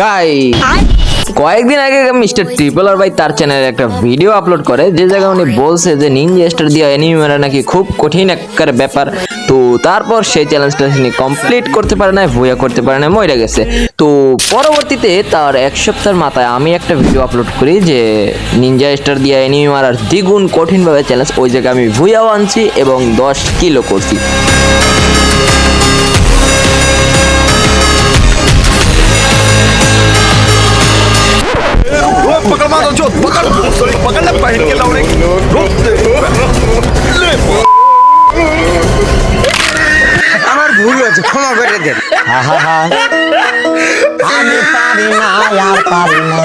গাই কয়েকদিন আগে mister Tripler ভাই তার চ্যানেলে একটা ভিডিও আপলোড করে, যে জায়গায় উনি বলছে যে নিনজা স্টার দিয়ে এনিমি মারা নাকি খুব কঠিন একটা ব্যাপার। তো তারপর সেই চ্যালেঞ্জটা তিনি কমপ্লিট করতে পারে না ভুয়া করতে পারে না মরে গেছে। তো পরবর্তীতে তার এক সপ্তাহের মাথায় আমি একটা ভিডিও আপলোড করি যে নিনজা স্টার দিয়ে এনিমি মারার দ্বিগুণ কঠিনভাবে চ্যালেঞ্জ ওই জায়গায় আমি ভুয়াও আনছি এবং দশ কিলো করছি। पकड़ मारो जो पकड़ पकड़ ले पहन के लौड़े रोक दे ले আমার ভুল হয়েছে ক্ষমা করে দেন আমি পারি না আর পারি না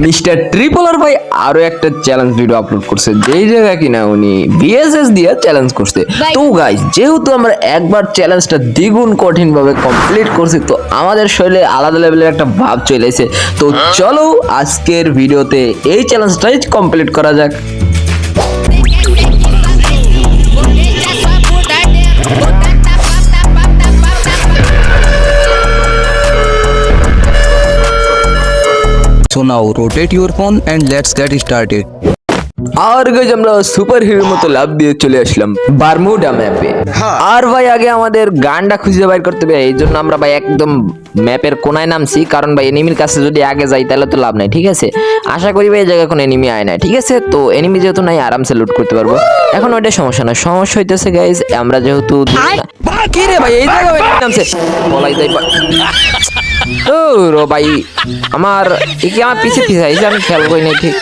মিস্টার ট্রিপলার ভাই আরও একটা চ্যালেঞ্জ ভিডিও আপলোড করছে যেই জায়গা কিনা উনি বিএসএস দিয়ে চ্যালেঞ্জ করছে তো গাইস যেহেতু আমরা একবার চ্যালেঞ্জটা দ্বিগুণ কঠিন ভাবে কমপ্লিট করছি তো আমাদের শরীরে আলাদা লেভেলের একটা ভাব চলে এসেছে তো চলো আজকের ভিডিওতে এই চ্যালেঞ্জটাই কমপ্লিট করা যাক So now rotate your phone and let's get started. আর গাইজ আমরা সুপার হিরোর মতো লাভ দিয়ে চলে আসলাম বারমুডা ম্যাপে আর ভাই আগে আমাদের গানটা খুঁজে বাইর করতে হবে এই জন্য আমরা ভাই একদম ম্যাপের কোনায় নামছি। কারণ ভাই এনিমির কাছে যদি আগে যাই তাহলে তো লাভ নাই ঠিক আছে? আশা করি ভাই এই জায়গায় কোনো এনিমি আয় না ঠিক আছে? তো এনিমি যেহেতু নাই আরামসে লুট করতে পারব। এখন ওইটা সমস্যা না সমস্যা হইতেছে গাইজ আমরা যেহেতু কি রে ভাই এই জায়গায় নামছে? বলাই যাই ও রো ভাই। আমার কি আমার পিছে পিছে আইছে, আমি খেয়াল করি নাই ঠিক।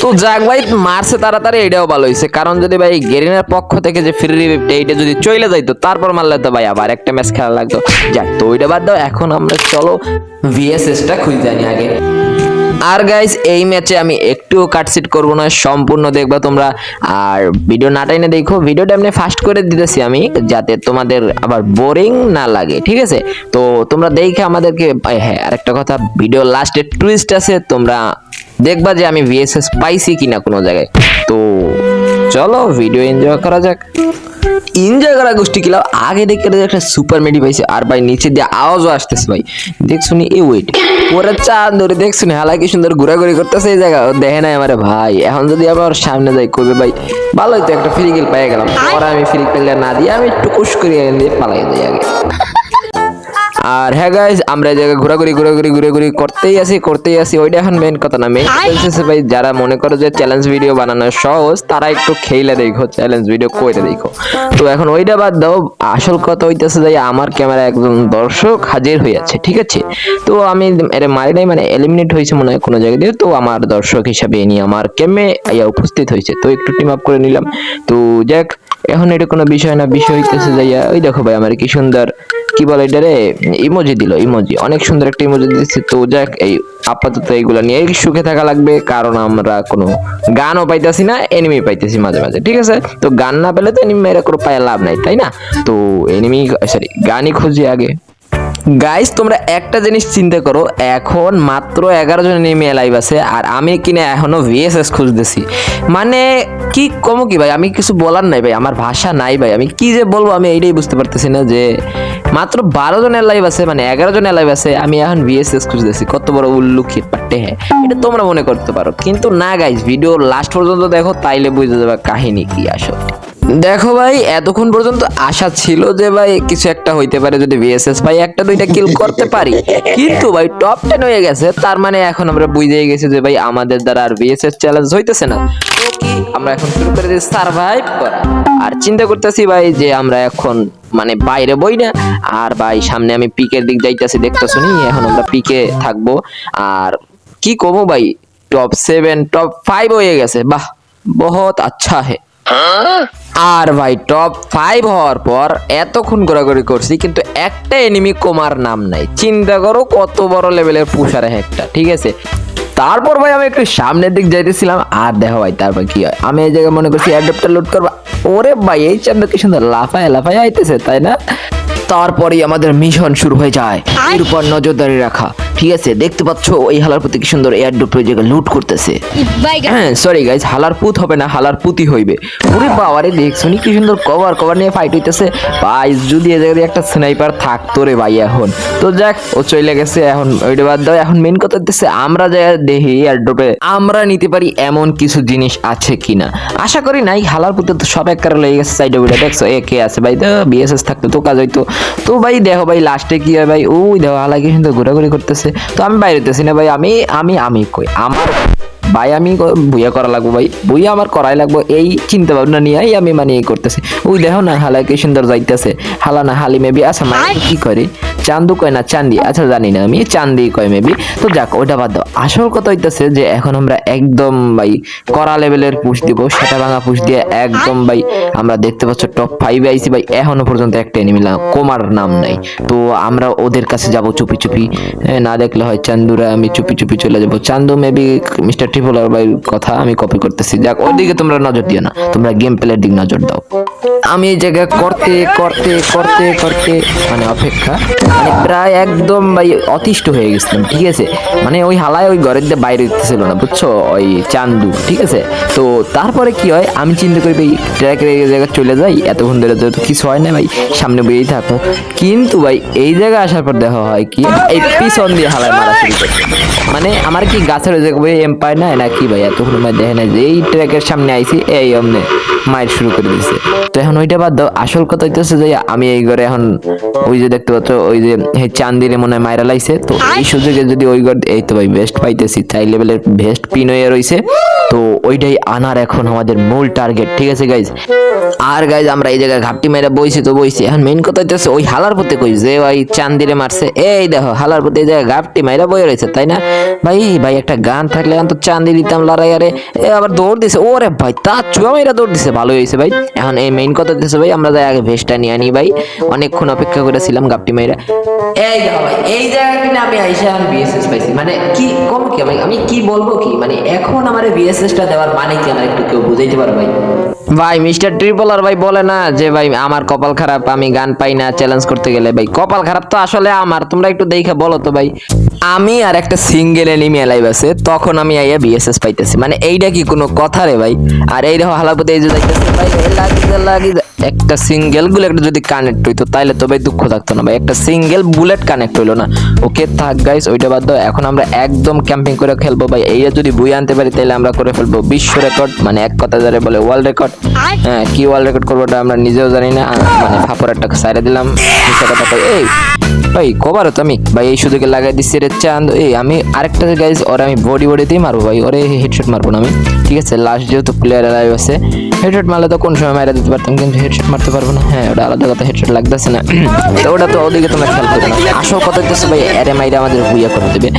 তো যাক ভাই, মারছে তাড়াতাড়ি, এটাও ভালো হয়েছে কারণ যদি ভাই গেরিনার পক্ষ থেকে যে ফ্রি রিভিভটা এইটা যদি চলে যাইতো, তারপর মারলে তো ভাই আবার একটা ম্যাচ খেলা লাগতো। যাক, তো ওইটা বাদ দাও, এখন আমরা চলো ভিএসএসটা খুঁজে জানি আগে। আর গাইস এই ম্যাচে আমি একটুও কাটসিট করব না সম্পূর্ণ দেখবা তোমরা। আর ভিডিও না টাইনে দেখো ভিডিওটা এমনি ফাস্ট করে দিতেছি আমি, যাতে তোমাদের আবার বোরিং না লাগে, ঠিক আছে? তো তোমরা দেখে আমাদেরকে হ্যাঁ আরেকটা কথা ভিডিও লাস্টে টুইস্ট আছে, তোমরা দেখবা যে আমি ভিএসএস পাইছি কিনা কোনো জায়গায়। তো চলো ভিডিও এনজয় করা যাক। এনজয় করা গোষ্ঠী কিলাও আগে দেখে একটা সুপার মেডি পাইছে, আর ভাই, নিচে দিয়ে আওয়াজও আসতেছে ভাই। দেখ শুনি এই ওয়েট ওরা চাঁদ ধরে না হালা কি সুন্দর ঘোরাঘুরি করতেছে এই জায়গা। দেখে নাই আমার ভাই। এখন যদি আবার সামনে যাই কবে ভাই, ভালোই তো একটা ফ্রি গেল গেলাম। পরে আমি ফ্রি না দিয়ে আমি একটু কুশ করিয়ে দিয়ে পালাই যাই আগে। আর হ্যাঁ গাইজ আমরা এই জায়গায় ঘোরাঘুরি ঘোরাঘুরি ঘুরে করতেই আসি করতেই আসি ওইটা এখন মেন কথা না মেন ভাই, যারা মনে করো যে চ্যালেঞ্জ ভিডিও বানানো সহজ, তারা একটু খেইলে দেখো চ্যালেঞ্জ ভিডিও কইতে দেখো। তো এখন ওইটা বাদ দাও, আসল কথা হইতেছে যে আমার ক্যামেরা একজন দর্শক হাজির হইয়াছে, ঠিক আছে? তো আমি এর মারি নাই মানে এলিমিনেট হয়েছে মনে হয় কোনো জায়গা দিয়ে, তো আমার দর্শক হিসাবে ইনি আমার ক্যামে উপস্থিত হয়েছে তো একটু টিম আপ করে নিলাম। তো যাক এখন এটা কোনো বিষয় না, বিষয় হইতেছে যাইয়া ওই দেখো ভাই, আমার কি সুন্দর, কি বলে এটা রে ইমোজি দিল ইমোজি অনেক সুন্দর একটা ইমোজি দিচ্ছে তো যাক, এই আপাতত এইগুলা নিয়ে সুখে থাকা লাগবে, কারণ আমরা কোনো গানও পাইতেছি না এনিমি পাইতেছি মাঝে মাঝে, ঠিক আছে? তো গান না পেলে তো এনিমি মেরে কোনো পায়ে লাভ নাই, তাই না? তো এনিমি সরি গানই খুঁজি আগে। গাইস তোমরা একটা জিনিস চিন্তা করো, এখন মাত্র এগারো জন নেমে লাইভ আছে, আর আমি কিনা এখনও ভিএসএস খুঁজতেছি। মানে কি কমো কি ভাই? আমি কিছু বলার নাই ভাই, আমার ভাষা নাই ভাই। আমি কি যে বলব আমি এইটাই বুঝতে পারতেছি না যে মাত্র বারো জনের লাইভ আছে মানে এগারো জনের লাইভ আছে, আমি এখন ভিএসএস খুঁজতেছি। কত বড় উল্লুখিত পাট্টে হ্যাঁ। এটা তোমরা মনে করতে পারো। কিন্তু না গাইস ভিডিও লাস্ট পর্যন্ত দেখো, তাইলে বুঝতে যাবে কাহিনী কি আসলে। দেখো ভাই, এতক্ষণ পর্যন্ত আশা ছিল যে ভাই কিছু একটা হইতে পারে যদি ভিএসএস ভাই, একটা দুইটা কিল করতে পারি। কিন্তু ভাই টপ টেন হয়ে গেছে, তার মানে এখন আমরা বুঝে গেছি যে ভাই আমাদের দ্বারা আর ভিএসএস চ্যালেঞ্জ হইতেছে না। আমরা এখন শুরু করে দিই সার্ভাইভ করা। আর চিন্তা করতেছি ভাই যে আমরা এখন মানে বাইরে বই না, আর ভাই সামনে আমি পিকের দিক যাইতেছি দেখতেছি নি এখন আমরা পিকে থাকব। আর কি কমো ভাই টপ সেভেন টপ ফাইভ হয়ে গেছে, বাহ, বহুত আচ্ছা হে। আর ভাই টপ ফাইভ হওয়ার পর এতক্ষণ ঘোরাঘুরি করছি কিন্তু একটা এনিমি কমার নাম নাই। চিন্তা করো কত বড় লেভেলের পুষার একটা ঠিক আছে? তারপর ভাই আমি একটু সামনের দিক যাইতেছিলাম আর দেখো ভাই তারপর কি হয়? আমি এই জায়গায় মনে করছি অ্যাডাপ্টার লোড করব। ওরে ভাই এই চান্দ কি সুন্দর লাফায় লাফায় আইতেছে তাই না? তারপরেই আমাদের মিশন শুরু হয়ে যায়। এর উপর নজরদারি রাখা। ঠিক আছে দেখতে পাচ্ছ ওই হালার প্রতি কি সুন্দর এয়ার ড্রপ জায়গায় লুট করতেছে। হ্যাঁ সরি গাইজ হালার পুত হবে না হালার পুতি হইবে। ওরে বাবারে দেখছ নি কি সুন্দর কভার কভার নিয়ে ফাইট হইতেছে? ভাই যদি এ জায়গায় একটা স্নাইপার থাকতো রে ভাই এখন। তো যাক ও চলে গেছে এখন ওইটা বাদ দাও। এখন মেন কথা হচ্ছে আমরা যা দেখি এয়ারড্রপে আমরা নিতে পারি এমন কিছু জিনিস আছে কিনা। আশা করি নাই হালার পুতে তো সব এক কারে লেগে গেছে সাইডে উইডে দেখছ? এ কে আছে ভাই? তো বিএসএস থাকতো তো কাজ হইতো। তো ভাই দেখো ভাই লাস্টে কি হয় ভাই? ওই দেখো হালা কি সুন্দর ঘোরাঘুরি করতেছে। তো আমি বাইরে হইতেছি না ভাই আমি আমি আমি কই? আমার ভাই আমি বুইয়া করা লাগবো ভাই। বুইয়া আমার করাই লাগবো এই চিন্তা ভাবনা নিয়েই আমি মানে এই করতেছি। ওই দেখো না হালা কি সুন্দর যাইতেছে। হালা না হালি মেবি আচ্ছা মানে কি করে? চান্দু কয় না চান্দি। আচ্ছা জানি না আমি চান্দি কয় মেবি তো যাক ওটা বাদ দাও। আসল কথা হইতেছে যে এখন আমরা একদম ভাই করা লেভেলের পুশ দিব সেটা ভাঙা পুশ দিয়ে একদম ভাই আমরা দেখতে পাচ্ছ টপ ফাইভে আইছি ভাই। এখনও পর্যন্ত একটা এনিমি কোমার নাম নাই। তো আমরা ওদের কাছে যাব চুপি চুপি। না দেখলে হয় চান্দুরা আমি চুপি চুপি চলে যাব। চান্দু মেবি মিস্টার ট্রিপলার ভাই কথা আমি কপি করতেছি। যাক, ওইদিকে তোমরা নজর দিও না। তোমরা গেম প্লের দিক নজর দাও। আমি এই জায়গায় করতে করতে করতে করতে মানে অপেক্ষা মানে প্রায় একদম ভাই অতিষ্ঠ হয়ে গেছিলাম, ঠিক আছে? মানে ওই হালায় ওই ঘরের দিয়ে বাইরে দিতেছিল না, বুঝছ? ওই চান্দু, ঠিক আছে? তো তারপরে কি হয়? আমি চিন্তা করি, ভাই ট্র্যাকের এই জায়গায় চলে যাই, এতক্ষণ ধরে তো কিছু হয় না, ভাই, সামনে বেরিয়ে থাকো কিন্তু ভাই, এই জায়গায় আসার পর দেখা হয় কি, এই পিছন দিয়ে হালায় মারা শুরু করছে। মানে আমার কি গাছের ওই জায়গায় এম্পায়ার না কি ভাই এতক্ষণ ভাই দেখে না যে এই ট্র্যাকের সামনে আইছি এই অমনে মায়ের শুরু করে দিছে। তো এখন ওইটা বাদ দাও। আসল কথা হইতেছে যে আমি এই ঘরে এখন ওই যে দেখতে পাচ্ছ, ওই যে চান্দিরে মনে হয় মায়েরা লাইছে। তো এই সুযোগে যদি ওই ঘর এই তো ভাই বেস্ট পাইতেছি, চাই লেভেলের বেস্ট পিন হয়ে রইছে। তো ওইটাই আনার এখন আমাদের মূল টার্গেট ঠিক আছে গাইজ আর গাইজ আমরা এই জায়গায় ঘাপটি মেরে বইছি তো বইছি। এখন মেইন কথা হইতেছে ওই হালার পথে কই যে ওই চান্দিরে মারছে। এই দেখো, হালার পথে এই জায়গায় ঘাপটি মেরে বই রয়েছে তাই না? ভাই ভাই, একটা গান থাকলে এখন তো চান্দি দিতাম লড়াই আরে এ আবার দৌড় দিছে। ওরে ভাই, তা চুয়া মেয়েরা দৌড় দিছে। ভালো হয়েছে ভাই। এখন এই মেইন কথা হইতেছে ভাই, আমরা যাই আগে ভেস্টটা নিয়ে আনি ভাই। অনেকক্ষণ অপেক্ষা করেছিলাম গাপটি মেয়েরা এই ভাই, এই জায়গা কিনা আমি আইসা আমি বিএসএস পাইছি। মানে কি কম কি ভাই, আমি কি বলব কি? মানে এখন আমার বিএসএসটা দেওয়ার মানে কি আমার একটু কেউ বুঝাইতে পারো ভাই? ভাই মিস্টার ট্রিপলার ভাই বলে না যে ভাই, আমার কপাল খারাপ, আমি গান পাই না চ্যালেঞ্জ করতে গেলে। ভাই, কপাল খারাপ তো আসলে আমার, তোমরা একটু দেখে বলো তো ভাই। আমি আর একটা সিঙ্গেল এনিমি লাইভ আছে তখন আমি আইয়া বিএসএস পাইতেছি। মানে এইটা কি কোনো কথা রে ভাই? আর এই দেখো হালাপতি এই যে যাইতেছে ভাই লাগি যা, লাগি যা। একটা সিঙ্গেল বুলেট যদি কানেক্ট হইতো তাইলে তো ভাই দুঃখ থাকতো না ভাই। একটা সিঙ্গেল বুলেট কানেক্ট হইল না। ওকে থাক গাইস ওইটা বাদ দাও। এখন আমরা একদম ক্যাম্পিং করে খেলব ভাই। এইটা যদি বই আনতে পারি তাহলে আমরা করে ফেলব। বিশ্ব রেকর্ড মানে এক কথা যারা বলে ওয়ার্ল্ড রেকর্ড হ্যাঁ কি ওয়ার্ল্ড রেকর্ড করব ওটা আমরা নিজেও জানি না। মানে ফাপড় একটা সাইডে দিলাম কথা এই! ভাই কবার তো আমি। ভাই এই সুযোগে লাগাই দিচ্ছি রে চাঁদ। এই আমি আরেকটা গাইজ ওরা আমি বডি বডি দিয়ে মারবো ভাই। ওরে হেডশট মারবো না আমি। ঠিক আছে লাস্ট যেহেতু প্লেয়ার লাইভ আছে। হেডশট মারলে তো কোন সময় মারা দিতে পারতাম কিন্তু হেডশট মারতে পারব না। হ্যাঁ ওটা আলাদা কথা হেডশট লাগতেছে না। তো ওটা তো ওদিকে তোমরা খেয়াল করবে না। আসল কথা হচ্ছে ভাই এরে মাইরা আমাদের হুইয়া করে দেবে।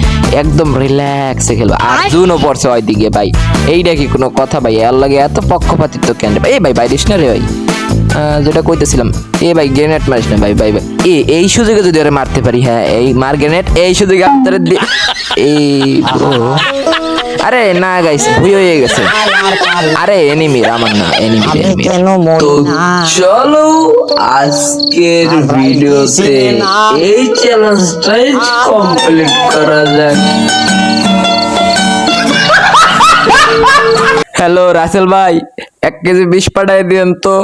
একদম রিল্যাক্সে খেলব। আর জুনও পড়ছে ওইদিকে ভাই। এইটা কি কোনো কথা ভাই? এর লাগে এত পক্ষপাতিত্ব কেন এই ভাই বাইরিস না রে ভাই। যেটা কইতেছিলাম এ ভাই গ্রেনেড মারিস না ভাই ভাই ভাই। এ এই সুযোগে যদি ওরা মারতে পারি হ্যাঁ এই মার গ্রেনেড এই সুযোগে আপনারা এই আরে না গাইস ভুই হয়ে গেছে। আরে এনিমি আমার না এনিমি এনিমি তো চলো আজকের ভিডিওতে এই চ্যালেঞ্জটাই কমপ্লিট করা যাক। হ্যালো রাসেল ভাই। এক কেজি বিষ পাঠাই দিন তো।